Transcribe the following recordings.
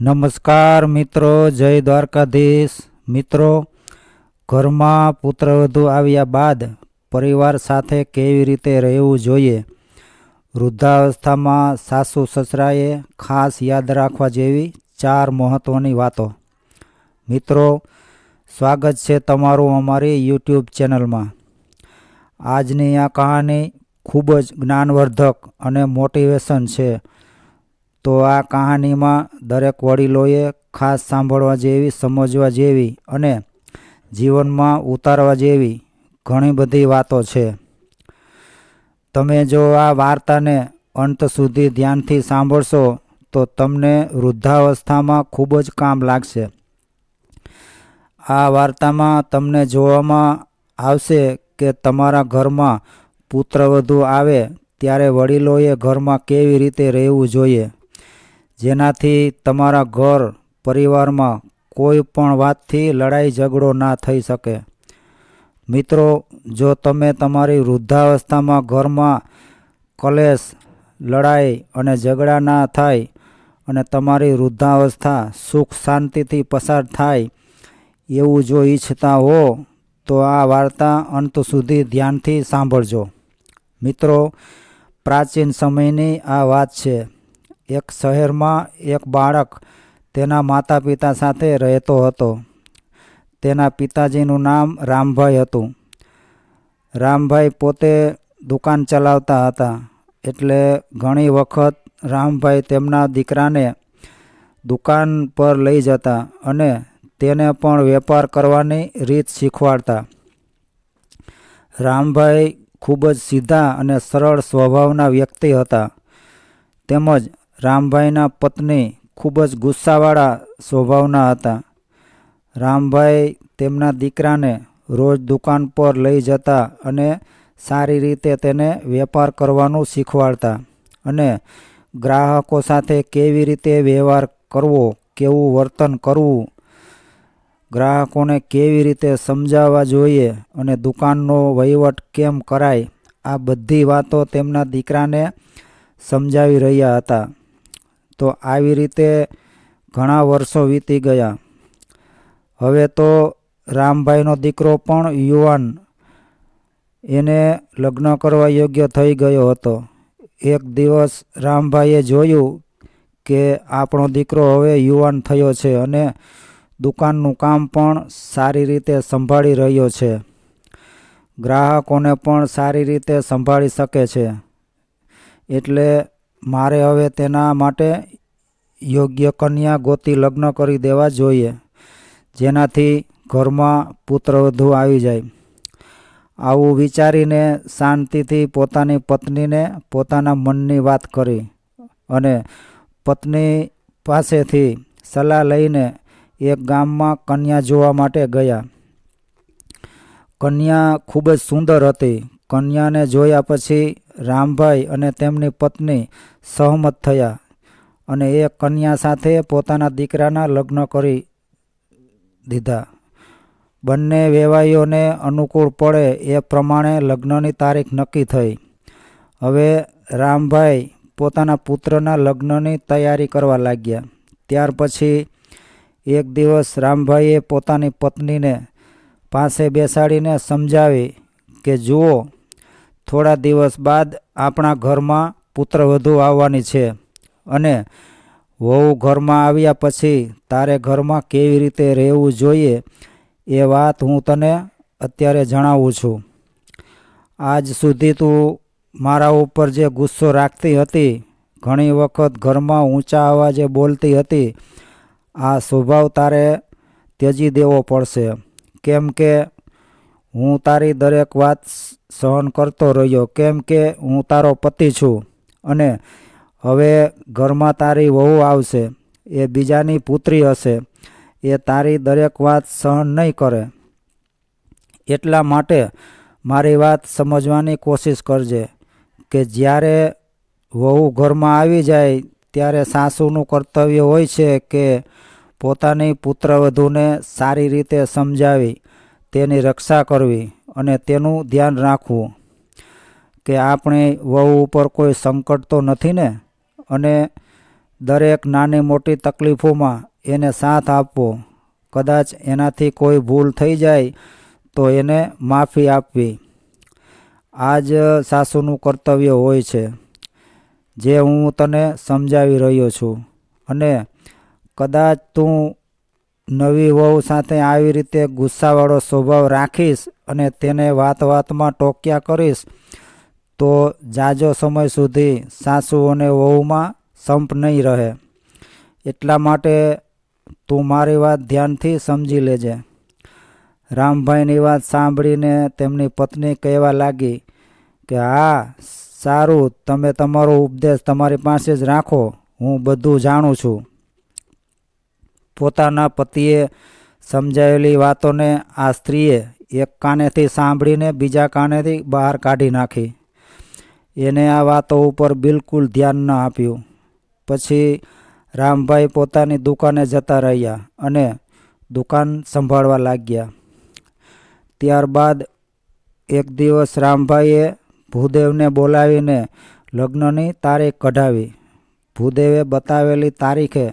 નમસ્કાર મિત્રો, જય દ્વારકાધીશ. મિત્રો, ઘરમાં પુત્રવધુ આવ્યા બાદ પરિવાર સાથે કેવી રીતે રહેવું જોઈએ? વૃદ્ધાવસ્થામાં સાસુ સસરાએ ખાસ યાદ રાખવા જેવી ચાર મહત્ત્વની વાતો. મિત્રો, સ્વાગત છે તમારું અમારી યુટ્યુબ ચેનલમાં. આજની આ કહાની ખૂબ જ જ્ઞાનવર્ધક અને મોટિવેશન છે. તો આ કહાનીમાં દરેક વડીલોએ ખાસ સાંભળવા જેવી, સમજવા જેવી અને જીવનમાં ઉતારવા જેવી ઘણી બધી વાતો છે. તમે જો આ વાર્તાને અંત સુધી ધ્યાનથી સાંભળશો, તો તમને વૃદ્ધાવસ્થામાં ખૂબ જ કામ લાગશે. આ વાર્તામાં તમને જોવામાં આવશે કે તમારા ઘરમાં પુત્રવધુ આવે, ત્યારે વડીલોએ ઘરમાં કેવી રીતે રહેવું જોઈએ? જેનાથી તમારા ઘર પરિવારમાં કોઈ પણ વાતથી લડાઈ ઝઘડો ના થઈ શકે. મિત્રો, જો તમે તમારી વૃદ્ધાવસ્થામાં ઘરમાં કલેશ, લડાઈ અને ઝઘડા ના થાય અને તમારી વૃદ્ધાવસ્થા સુખ શાંતિથી પસાર થાય એવું જો ઈચ્છતા હો, તો આ વાર્તા અંત સુધી ધ્યાનથી સાંભળજો. મિત્રો, પ્રાચીન સમયની આ વાત છે. એક શહેરમાં એક બાળક તેના માતા પિતા સાથે રહેતો હતો. તેના પિતાજીનું નામ રામભાઈ હતું. રામભાઈ પોતે દુકાન ચલાવતા હતા. એટલે ઘણી વખત રામભાઈ તેમના દીકરાને દુકાન પર લઈ જતા અને તેને પણ વેપાર કરવાની રીત શીખવાડતા. રામભાઈ ખૂબ જ સીધા અને સરળ સ્વભાવના વ્યક્તિ હતા. તેમજ રામભાઈના પત્ની ખૂબ જ ગુસ્સાવાળા સ્વભાવના હતા. રામભાઈ તેમના દીકરાને રોજ દુકાન પર લઈ જતા અને સારી રીતે તેને વેપાર કરવાનું શીખવાડતા અને ગ્રાહકો સાથે કેવી રીતે વ્યવહાર કરવો, કેવું વર્તન કરવું, ગ્રાહકોને કેવી રીતે સમજાવવા જોઈએ અને દુકાનનો વહીવટ કેમ કરાય, આ બધી વાતો તેમના દીકરાને સમજાવી રહ્યા હતા. તો આવી રીતે ઘણા વર્ષો વીતી ગયા. હવે તો રામભાઈનો દીકરો પણ યુવાન. એને લગ્ન કરવા યોગ્ય થઈ ગયો હતો. એક દિવસ રામભાઈએ જોયું કે આપણો દીકરો હવે યુવાન થયો છે અને દુકાનનું કામ પણ સારી રીતે સંભાળી રહ્યો છે. ગ્રાહકોને પણ સારી રીતે સંભાળી શકે છે. એટલે મારે હવે તેના માટે યોગ્ય કન્યા ગોતી લગ્ન કરી દેવા જોઈએ, જેનાથી ઘરમાં પુત્રવધુ આવી જાય. આવું વિચારીને શાંતિથી પોતાની પત્નીને પોતાના મનની વાત કરી અને પત્ની પાસેથી સલાહ લઈને એક ગામમાં કન્યા જોવા માટે ગયા. કન્યા ખૂબ જ સુંદર હતી કન્યાને જોયા પછી રામભાઈ અને તેમની પત્ની સહમત થયા અને એ કન્યા સાથે પોતાના દીકરાના લગ્ન કરી દીધા. બંને વેવાઈઓને અનુકૂળ પડે એ પ્રમાણે લગ્નની તારીખ નક્કી થઈ. હવે રામભાઈ પોતાના પુત્રના લગ્નની તૈયારી કરવા લાગ્યા. ત્યાર પછી એક દિવસ રામભાઈએ પોતાની પત્નીને પાસે બેસાડીને સમજાવી કે જુઓ, થોડા દિવસ બાદ આપણા ઘરમાં પુત્રવધુ આવવાની છે અને વહુ ઘરમાં આવ્યા પછી તારે ઘરમાં કેવી રીતે રહેવું જોઈએ એ વાત હું તને અત્યારે જણાવું છું. આજ સુધી તું મારા ઉપર જે ગુસ્સો રાખતી હતી, ઘણી વખત ઘરમાં ઊંચા અવાજે બોલતી હતી, આ સ્વભાવ તારે ત્યજી દેવો પડશે. કેમ કે હું તારી દરેક વાત સહન કરતો રહ્યો, કેમ કે હું તારો પતિ છું અને હવે ઘરમાં તારી વહુ આવશે, એ બીજાની પુત્રી હશે, એ તારી દરેક વાત સહન નહીં કરે. એટલા માટે મારી વાત સમજવાની કોશિશ કરજે કે જ્યારે વહુ ઘરમાં આવી જાય, ત્યારે સાસુનું કર્તવ્ય હોય છે કે પોતાની પુત્રવધૂને સારી રીતે સમજાવી તેની રક્ષા કરવી અને તેનું ધ્યાન રાખવું કે આપણે વહુ ઉપર કોઈ સંકટ તો નથી ને? અને દરેક નાની મોટી તકલીફોમાં એને સાથ આપવો. કદાચ એનાથી કોઈ ભૂલ થઈ જાય તો એને માફી આપવી. આ જ સાસુનું કર્તવ્ય હોય છે, જે હું તને સમજાવી રહ્યો છું. અને કદાચ તું નવી વહુ સાથે આવી રીતે ગુસ્સાવાળો સ્વભાવ રાખીશ અને તેને વાત વાતમાં ટોક્યા કરીશ, તો જાજો સમય સુધી સાસુ અને વહુમાં સંપ નહીં રહે. એટલા માટે તું મારી વાત ધ્યાનથી સમજી લેજે. રામભાઈની વાત સાંભળીને તેમની પત્ની કહેવા લાગી કે, હા, સારું, તમે તમારો ઉપદેશ તમારી પાસે જ રાખો, હું બધું જાણું છું. પોતાના પતિએ સમજાવેલી વાતોને આ સ્ત્રીએ એક કાનેથી સાંભળીને બીજા કાનેથી બહાર કાઢી નાખી. એને આ વાતો ઉપર બિલકુલ ધ્યાન ન આપ્યું. પછી રામભાઈ પોતાની દુકાને જતા રહ્યા અને દુકાન સંભાળવા લાગ્યા. ત્યારબાદ એક દિવસ રામભાઈએ ભૂદેવને બોલાવીને લગ્નની તારીખ કઢાવી. ભૂદેવે બતાવેલી તારીખે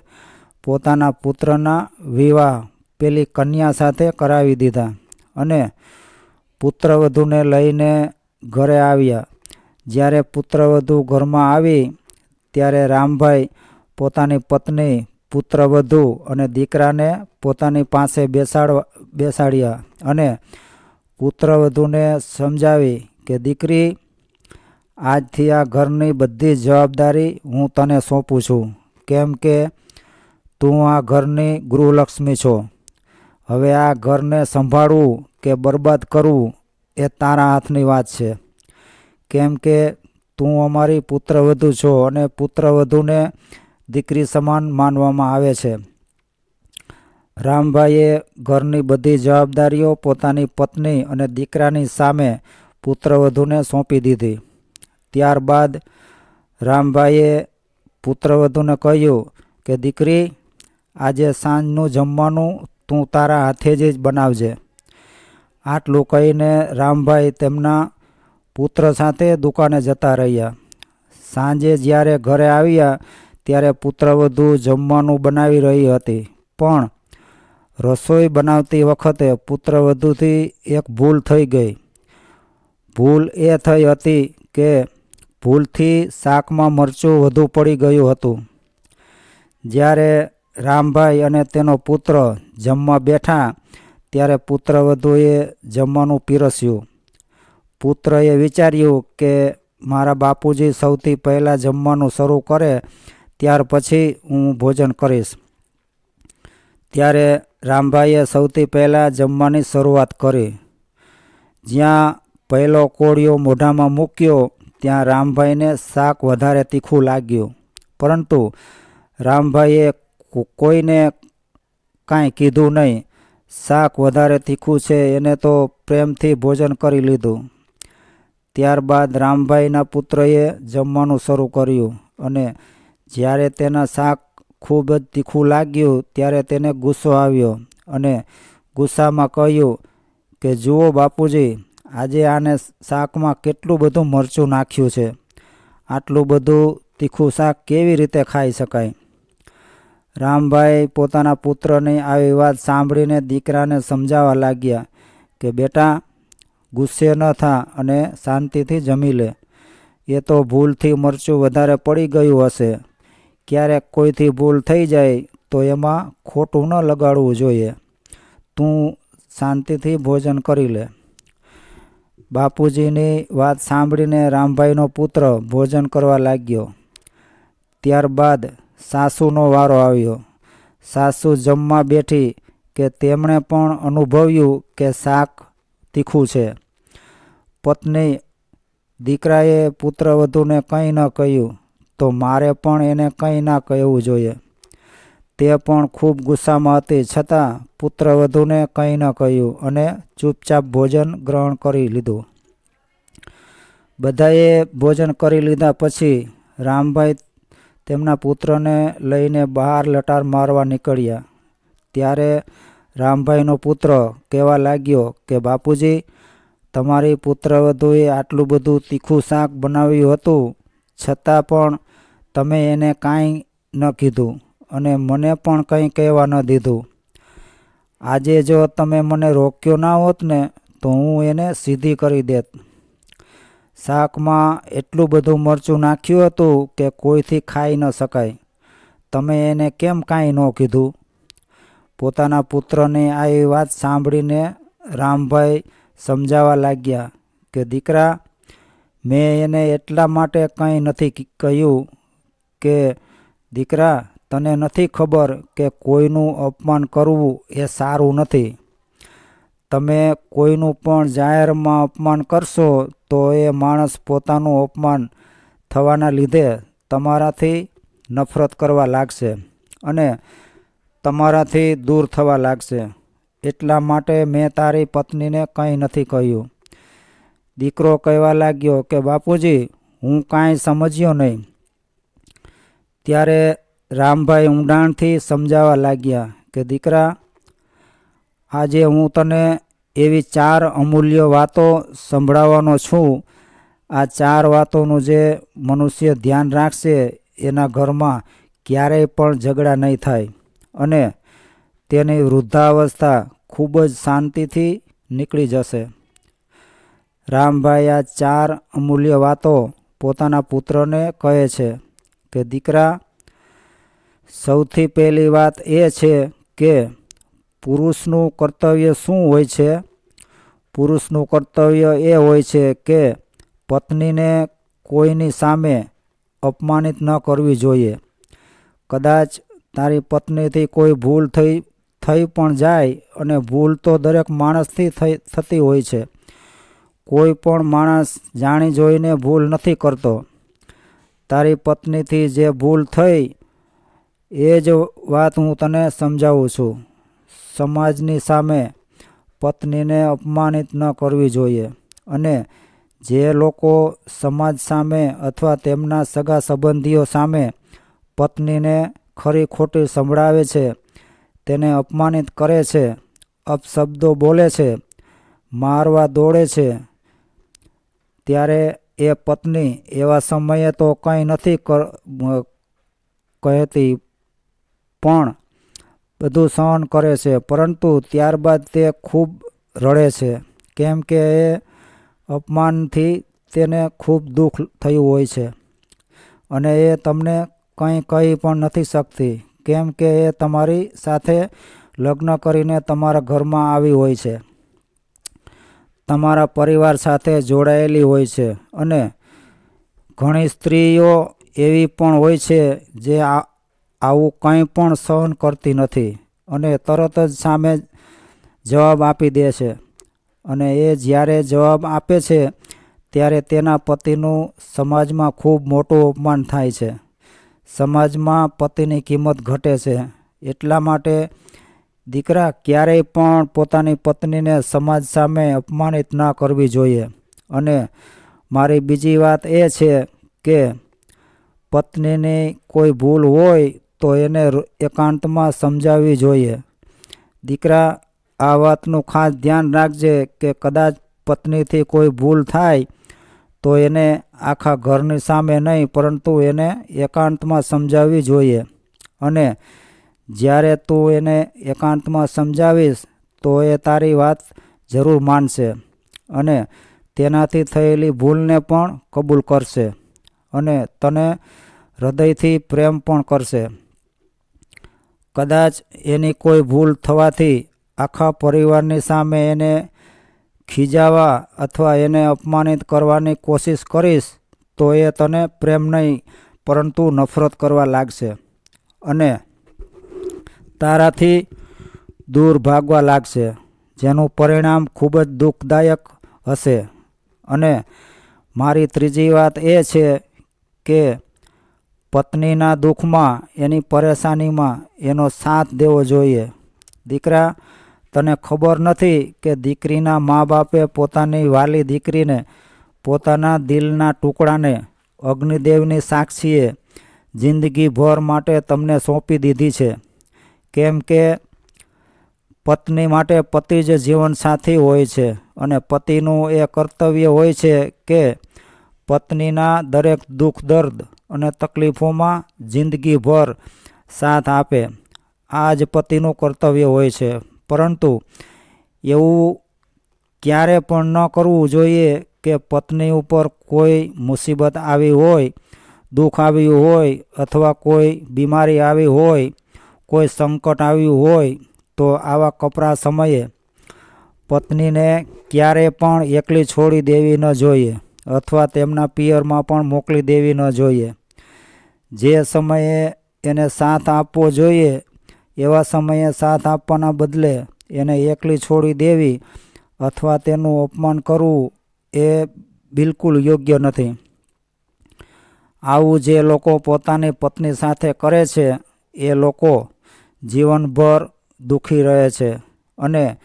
પોતાના પુત્રના વિવાહ પેલી કન્યા સાથે કરાવી દીધા અને પુત્રવધૂને લઈને ઘરે આવ્યા. જ્યારે પુત્રવધૂ ઘરમાં આવી, ત્યારે રામભાઈ પોતાની પત્ની, પુત્રવધૂ અને દીકરાને પોતાની પાસે બેસાડવા, બેસાડ્યા અને પુત્રવધૂને સમજાવી કે, દીકરી, આજથી આ ઘરની બધી જવાબદારી હું તને સોંપું છું. કેમ કે તું આ ઘરની ગૃહલક્ષ્મી છો. હવે આ ઘરને સંભાળવું કે બરબાદ કરવું એ તારા હાથની વાત છે. કેમ કે તું અમારી પુત્રવધુ છો અને પુત્રવધુને દીકરી સમાન માનવામાં આવે છે. રામભાઈએ ઘરની બધી જવાબદારીઓ પોતાની પત્ની અને દીકરાની સામે પુત્રવધુને સોંપી દીધી. ત્યારબાદ રામભાઈએ પુત્રવધુને કહ્યું કે, દીકરી આજે સાંજનું જમવાનું તું તારા હાથે જ બનાવજે. આટલું કહીને રામભાઈ તેમના પુત્ર સાથે દુકાને જતા રહ્યા. સાંજે જ્યારે ઘરે આવ્યા ત્યારે પુત્રવધુ જમવાનું બનાવી રહી હતી. પણ રસોઈ બનાવતી વખતે પુત્રવધુથી એક ભૂલ થઈ ગઈ. ભૂલ એ થઈ હતી કે ભૂલથી શાકમાં મરચું વધુ પડી ગયું હતું. જ્યારે રામભાઈ અને તેનો પુત્ર જમવા બેઠા ત્યારે પુત્રવધુએ જમવાનું પીરસ્યું. પુત્રએ વિચાર્યું કે મારા બાપુજી સૌથી પહેલાં જમવાનું શરૂ કરે, ત્યાર પછી હું ભોજન કરીશ. ત્યારે રામભાઈએ સૌથી પહેલાં જમવાની શરૂઆત કરી. જ્યાં પહેલો કોળિયો મોઢામાં મૂક્યો, ત્યાં રામભાઈને શાક વધારે તીખું લાગ્યું. પરંતુ રામભાઈએ કોઈને કાંઈ કીધું નહીં. શાક વધારે તીખું છે, એને તો પ્રેમથી ભોજન કરી લીધું. ત્યારબાદ રામભાઈના પુત્રએ જમવાનું શરૂ કર્યું અને જ્યારે તેના શાક ખૂબ જ તીખું લાગ્યું ત્યારે તેને ગુસ્સો આવ્યો અને ગુસ્સામાં કહ્યું કે, જુઓ બાપુજી, આજે આને શાકમાં કેટલું બધું મરચું નાખ્યું છે. આટલું બધું તીખું શાક કેવી રીતે ખાઈ શકાય? રામભાઈ પોતાના પુત્રની આવી વાત સાંભળીને દીકરાને સમજાવવા લાગ્યા કે, બેટા, ગુસ્સે ન થા અને શાંતિથી જમી લે. એ તો ભૂલથી મરચું વધારે પડી ગયું હશે. ક્યારેક કોઈથી ભૂલ થઈ જાય તો એમાં ખોટું ન લગાડવું જોઈએ. તું શાંતિથી ભોજન કરી લે. બાપુજીની વાત સાંભળીને રામભાઈનો પુત્ર ભોજન કરવા લાગ્યો. ત્યારબાદ સાસુનો વારો આવ્યો. સાસુ જમવા બેઠી કે તેમણે પણ અનુભવ્યું કે શાક તીખું છે. પત્ની, દીકરાએ પુત્રવધૂને કંઈ ન કહ્યું, તો મારે પણ એને કંઈ ના કહેવું જોઈએ. તે પણ ખૂબ ગુસ્સામાં હતી, છતાં પુત્રવધૂને કંઈ ન કહ્યું અને ચૂપચાપ ભોજન ગ્રહણ કરી લીધું. બધાએ ભોજન કરી લીધા પછી રામભાઈ તેમના પુત્રને લઈને બહાર લટાર મારવા નીકળ્યા. ત્યારે રામભાઈનો પુત્ર કહેવા લાગ્યો કે, બાપુજી, તમારી પુત્રવધુએ આટલું બધું તીખું શાક બનાવ્યું હતું, છતાં પણ તમે એને કાંઈ ન કીધું અને મને પણ કંઈ કહેવા ન દીધું. આજે જો તમે મને રોક્યો ના હોત ને, તો હું એને સીધી કરી દેત. શાકમાં એટલું બધું મરચું નાખ્યું હતું કે કોઈથી ખાઈ ન શકાય. તમે એને કેમ કાંઈ ન કીધું? પોતાના પુત્રની આ વાત સાંભળીને રામભાઈ સમજાવવા લાગ્યા કે, દીકરા, મેં એને એટલા માટે કંઈ નથી કહ્યું કે, દીકરા, તને નથી ખબર કે કોઈનું અપમાન કરવું એ સારું નથી. તમે કોઈનું પણ જાહેરમાં અપમાન કરશો તો એ માણસ પોતાનું અપમાન થવાના લીધે તમારાથી નફરત કરવા લાગશે અને તમારાથી દૂર થવા લાગશે. એટલા માટે મેં તારી પત્નીને કંઈ નથી કહ્યું. દીકરો કહેવા લાગ્યો કે, બાપુજી, હું કાંઈ સમજ્યો નહીં. ત્યારે રામભાઈ ઊંડાણથી સમજાવવા લાગ્યા કે, દીકરા, આજે હું તને એવી ચાર અમૂલ્ય વાતો સંભળાવવાનો છું. આ ચાર વાતોનું જે મનુષ્ય ધ્યાન રાખશે, એના ઘરમાં ક્યારેય પણ ઝઘડા નહીં થાય અને તેની વૃદ્ધાવસ્થા ખૂબ જ શાંતિથી નીકળી જશે. રામભાઈ આ ચાર અમૂલ્ય વાતો પોતાના પુત્રને કહે છે કે, દીકરા, સૌથી પહેલી વાત એ છે કે પુરુષનું કર્તવ્ય શું હોય છે? પુરુષનું કર્તવ્ય એ હોય છે કે પત્નીને કોઈની સામે અપમાનિત ન કરવી જોઈએ. કદાચ તારી પત્નીથી કોઈ ભૂલ થઈ થઈ પણ જાય અને ભૂલ તો દરેક માણસથી થઈ, થતી હોય છે. કોઈ પણ માણસ જાણી જોઈને ભૂલ નથી કરતો. તારી પત્નીથી જે ભૂલ થઈ, એ જ વાત હું તને સમજાવું છું. સમાજની સામે પત્નીને અપમાનિત ન કરવી જોઈએ અને જે લોકો સમાજ સામે અથવા તેમના સગા સંબંધીઓ સામે પત્નીને ખરી ખોટી સંભળાવે છે, તેને અપમાનિત કરે છે, અપશબ્દો બોલે છે, મારવા દોડે છે, ત્યારે એ પત્ની એવા સમયે તો કંઈ નથી કહેતી પણ બધું સહન કરે છે. પરંતુ ત્યારબાદ તે ખૂબ રડે છે. કેમ કે એ અપમાનથી તેને ખૂબ દુઃખ થયું હોય છે. અને એ તમને કંઈ કહી પણ નથી શકતી. કેમ કે એ તમારી સાથે લગ્ન કરીને તમારા ઘરમાં આવી હોય છે. તમારા પરિવાર સાથે જોડાયેલી હોય છે. અને ઘણી સ્ત્રીઓ એવી પણ હોય છે જે આ આવું કંઈ પણ સહન કરતી નથી અને તરત જ સામે જવાબ આપી દે છે. અને એ જ્યારે જવાબ આપે છે, ત્યારે તેના પતિનું સમાજમાં ખૂબ મોટું અપમાન થાય છે. સમાજમાં પતિની કિંમત ઘટે છે. એટલા માટે દીકરા ક્યારેય પણ પોતાની પત્નીને સમાજ સામે અપમાનિત ના કરવી જોઈએ. અને મારી બીજી વાત એ છે કે પત્નીની કોઈ ભૂલ હોય તો એને એકાંતમાં સમજાવવી જોઈએ. દીકરા, આ વાતનું ખાસ ધ્યાન રાખજે કે કદાચ પત્નીથી કોઈ ભૂલ થાય તો એને આખા ઘરની સામે નહીં, પરંતુ એને એકાંતમાં સમજાવવી જોઈએ. અને જ્યારે તું એને એકાંતમાં સમજાવીશ, તો એ તારી વાત જરૂર માનશે અને તેનાથી થયેલી ભૂલને પણ કબૂલ કરશે અને તને હૃદયથી પ્રેમ પણ કરશે. કદાચ એની કોઈ ભૂલ થવાથી આખા પરિવારની સામે એને ખીજાવા અથવા એને અપમાનિત કરવાની કોશિશ કરીશ, તો એ તને પ્રેમ નહીં, પરંતુ નફરત કરવા લાગશે અને તારાથી દૂર ભાગવા લાગશે, જેનું પરિણામ ખૂબ જ દુઃખદાયક હશે. અને મારી ત્રીજી વાત એ છે કે પત્નીના દુઃખમાં, એની પરેશાનીમાં એનો સાથ દેવો જોઈએ. દીકરા, તને ખબર નથી કે દીકરીના મા બાપે પોતાની વાલી દીકરીને પોતાના દિલના ટુકડાને અગ્નિદેવની સાક્ષીએ જિંદગીભર માટે તમને સોંપી દીધી છે. કેમ કે પત્ની માટે પતિ જ જીવનસાથી હોય છે અને પતિનું એ કર્તવ્ય હોય છે કે પત્નીના દરેક દુઃખ દર્દ અને તકલીફોમાં જિંદગીભર સાથ આપે. આ જ પતિનું કર્તવ્ય હોય છે. પરંતુ એવું ક્યારે પણ ન કરવું જોઈએ કે પત્ની ઉપર કોઈ મુસીબત આવી હોય, દુઃખ આવ્યું હોય અથવા કોઈ બીમારી આવી હોય, કોઈ સંકટ આવ્યું હોય, તો આવા કપરા સમયે પત્નીને ક્યારે પણ એકલી છોડી દેવી ન જોઈએ. અથવા તેમના પિયરમાં પણ મોકલી દેવી ન જોઈએ. જે સમયે એને સાથ આપવો જોઈએ, એવા સમયે સાથ આપવાના બદલે એને એકલી છોડી દેવી અથવા તેનું અપમાન કરવું એ બિલકુલ યોગ્ય નથી. આવું જે લોકો પોતાની પત્ની સાથે કરે છે, એ લોકો જીવનભર દુઃખી રહે છે અને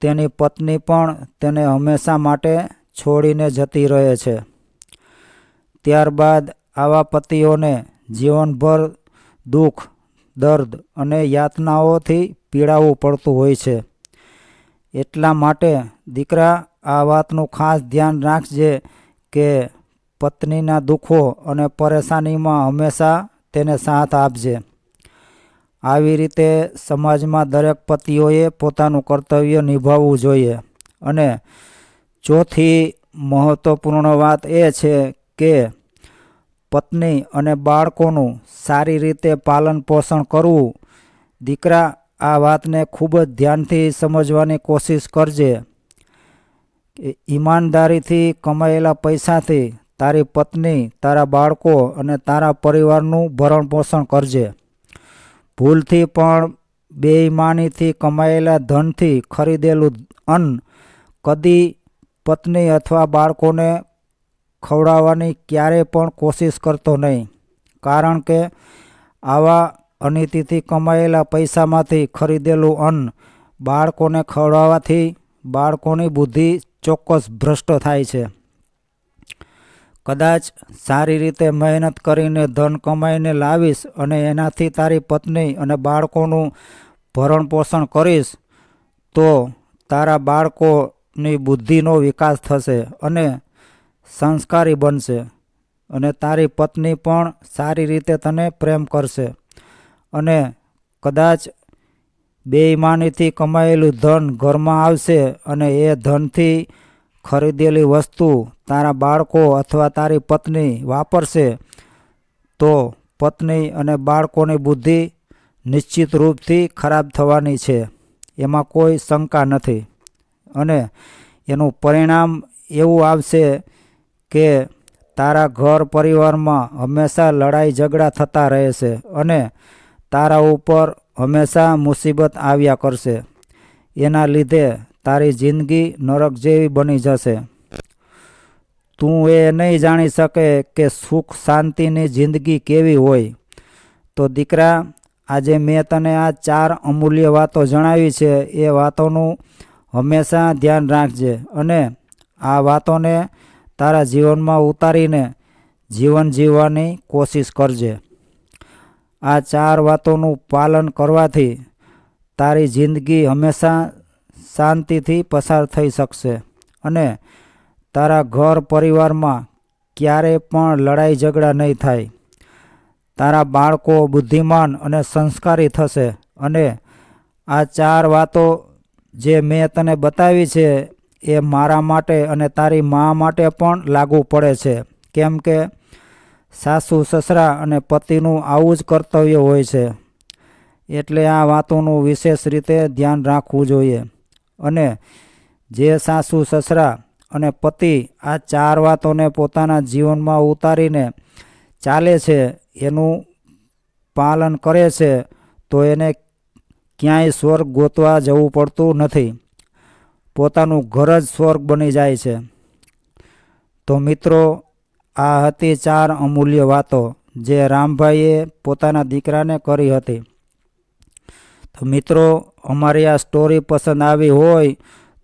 તેની પત્ની પણ તેને હંમેશા માટે છોડીને જતી રહે છે. ત્યારબાદ આવા પતિઓને જીવનભર દુઃખ, દર્દ અને યાતનાઓથી પીડાવવું પડતું હોય છે. એટલા માટે દીકરા, આ વાતનું ખાસ ધ્યાન રાખજે કે પત્નીના દુઃખો અને પરેશાનીમાં હંમેશા તેને સાથ આપજે. આવી રીતે સમાજમાં દરેક પતિઓએ પોતાનું કર્તવ્ય નિભાવવું જોઈએ અને ચોથી મહત્ત્વપૂર્ણ વાત એ છે કે પત્ની અને બાળકોનું સારી રીતે પાલન પોષણ કરવું. દીકરા આ વાતને ખૂબ જ ધ્યાનથી સમજવાની કોશિશ કરજે. ઈમાનદારીથી કમાયેલા પૈસાથી તારી પત્ની, તારા બાળકો અને તારા પરિવારનું ભરણ પોષણ કરજે. ભૂલથી પણ બેઈમાનીથી કમાયેલા ધનથી ખરીદેલું અન્ન કદી પત્ની અથવા બાળકોને ખવડાવવાની ક્યારેય પણ કોશિશ કરતો નહીં. કારણ કે આવા અનિતિથી કમાયેલા પૈસામાંથી ખરીદેલું અન્ન બાળકોને ખવડાવવાથી બાળકોની બુદ્ધિ ચોક્કસ ભ્રષ્ટ થાય છે. કદાચ સારી રીતે મહેનત કરીને ધન કમાઈને લાવીશ અને એનાથી તારી પત્ની અને બાળકોનું ભરણ પોષણ કરીશ, તો તારા બાળકોની બુદ્ધિનો વિકાસ થશે અને સંસ્કારી બનશે અને તારી પત્ની પણ સારી રીતે તને પ્રેમ કરશે. અને કદાચ બેઈમાનીથી કમાયેલું ધન ઘરમાં આવશે અને એ ધનથી ખરીદેલી વસ્તુ તારા બાળકો અથવા તારી પત્ની વાપરશે, તો પત્ની અને બાળકોની બુદ્ધિ નિશ્ચિત રૂપથી ખરાબ થવાની છે. એમાં કોઈ શંકા નથી. અને એનું પરિણામ એવું આવશે કે તારા ઘર પરિવારમાં હંમેશા લડાઈ ઝઘડા થતા રહેશે અને તારા ઉપર હંમેશા મુસીબત આવ્યા કરશે. એના લીધે તારી જિંદગી નરક જેવી બની જશે. તું એ નહીં જાણી શકે કે સુખ શાંતિની જિંદગી કેવી હોય. તો દીકરા, આજે મેં તને આ ચાર અમૂલ્ય વાતો જણાવી છે. એ વાતોનું હંમેશા ધ્યાન રાખજે અને આ વાતોને તારા જીવનમાં ઉતારીને જીવન જીવવાની કોશિશ કરજે. આ ચાર વાતોનું પાલન કરવાથી તારી જિંદગી હંમેશા શાંતિથી પસાર થઈ શકશે અને તારા ઘર પરિવારમાં ક્યારેય પણ લડાઈ ઝઘડા નહીં થાય. તારા બાળકો બુદ્ધિમાન અને સંસ્કારી થશે અને આ ચાર વાતો જે મેં તને બતાવી છે, એ મારા માટે અને તારી મા માટે પણ લાગુ પડે છે. કેમ કે સાસુ, સસરા અને પતિનું આવું જ કર્તવ્ય હોય છે. એટલે આ વાતોનું વિશેષ રીતે ધ્યાન રાખવું જોઈએ. અને જે સાસુ, સસરા અને પતિ આ ચાર વાતોને પોતાના જીવનમાં ઉતારીને ચાલે છે, એનું પાલન કરે છે, તો એને ક્યાંય સ્વર્ગ ગોતવા જવું પડતું નથી. પોતાનું ઘર જ સ્વર્ગ બની જાય છે. તો મિત્રો, આ હતી ચાર અમૂલ્ય વાતો જે રામભાઈએ પોતાના દીકરાને કરી હતી. તો મિત્રો, અમારી આ સ્ટોરી પસંદ આવી હોય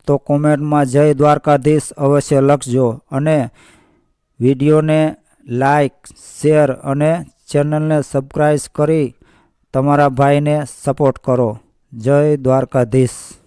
તો કોમેન્ટમાં જય દ્વારકાધીશ અવશ્ય લખજો અને વિડીયોને લાઈક, શેર અને ચેનલને સબસ્ક્રાઈબ કરી તમારા ભાઈને સપોર્ટ કરો. જય દ્વારકાધીશ.